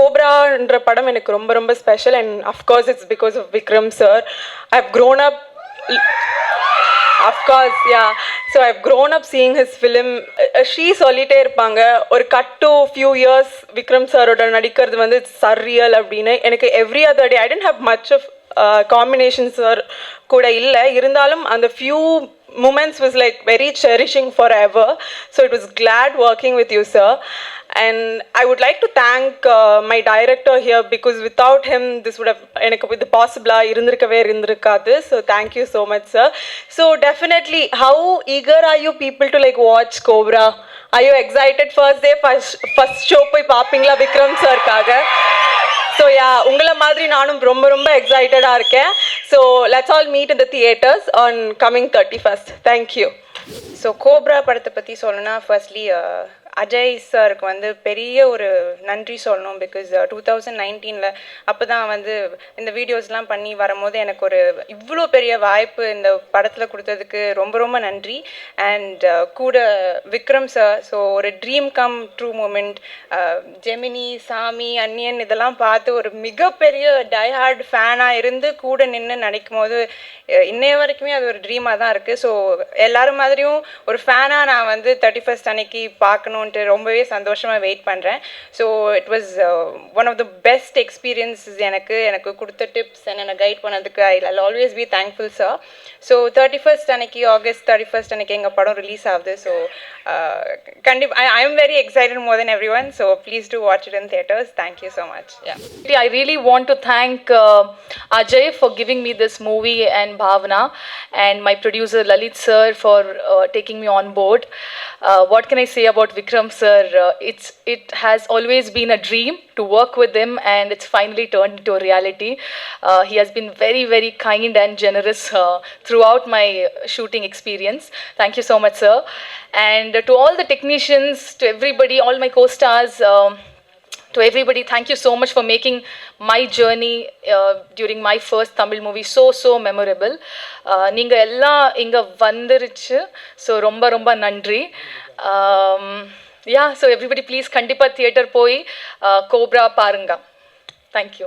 கோப்ரான்ற படம் எனக்கு ரொம்ப ரொம்ப special and of course it's because of Vikram sir I have grown up of course yeah so I grown up seeing his film she சொல்லிகிட்டே இருப்பாங்க. ஒரு cut to few years Vikram சாரோட நடிக்கிறது வந்து சர்ரியல் அப்படின்னு. எனக்கு every other day I tend have much of combination sir கூட இல்லை. இருந்தாலும் அந்த few moments was like very cherishing for ever so it was glad working with you sir and i would like to thank uh, my director here because without him this would have எனக்கு இது பாசிபிளா இருந்திருக்கவே இருந்திருக்காது so thank you so much sir so definitely how eager are you people to like watch cobra are you excited first day first first show போய் பாப்பீங்களா Vikram சார்க்காக so yeah உங்களை மாதிரி நானும் ரொம்ப ரொம்ப எக்ஸைட்டடாக இருக்கேன் so let's all meet in the theatres on coming thirty first thank you so Cobra படத்தை பற்றி சொல்லணும்னா ஃபர்ஸ்ட்லி அஜய் சாருக்கு வந்து பெரிய ஒரு நன்றி சொல்லணும் பிகாஸ் டூ தௌசண்ட் நைன்டீனில் அப்போ தான் வந்து இந்த வீடியோஸ்லாம் பண்ணி வரும்போது எனக்கு ஒரு இவ்வளோ பெரிய வாய்ப்பு இந்த படத்தில் கொடுத்ததுக்கு ரொம்ப ரொம்ப நன்றி. அண்ட் uh, கூட விக்ரம் சார் ஸோ ஒரு dream come true moment Gemini Saamy Anniyan இதெல்லாம் பார்த்து ஒரு மிகப்பெரிய டயஹார்ட் ஃபேனாக இருந்து கூட நின்று நடிக்கும் போது uh, இன்னைய வரைக்குமே அது ஒரு ட்ரீமாக தான் இருக்குது ஸோ எல்லாரும் மாதிரியும் ஒரு ஃபேனாக நான் வந்து தேர்ட்டி ஃபஸ்ட் அன்னைக்கு பார்க்கணுன்ட்டு ரொம்பவே சந்தோஷமாக வெயிட் பண்ணுறேன் so it was one of the best experiences எனக்கு எனக்கு கொடுத்த டிப்ஸ் என்னை கைட் பண்ணதுக்கு I always be thankful sir so thirty first அன்னைக்கு ஆகஸ்ட் தேர்ட்டி ஃபஸ்ட் அன்னைக்கு எங்கள் படம் ரிலீஸ் ஆகுது. ஸோ கண்டிப்பாக I am very excited more then every one so please do watch it in theatres thank you so much yeah I really want to thank uh, Ajay for giving me this movie and Bhavana, and my producer Lalit sir for uh, taking me on board. Uh, what can I say about Vikram sir? Uh, it's it has always been a dream to work with him, and it's finally turned into a reality. Uh, he has been very very kind and generous uh, throughout my shooting experience. Thank you so much, sir. And to all the technicians, to everybody, all my co-stars. Um, to everybody thank you so much for making my journey uh, during my first tamil movie so so memorable uh, நீங்க எல்லாம் இங்க வந்துருச்சு so ரொம்ப ரொம்ப நன்றி Yeah so everybody please கண்டிப்பாக theatre போய் uh, Cobra பாருங்க. Thank you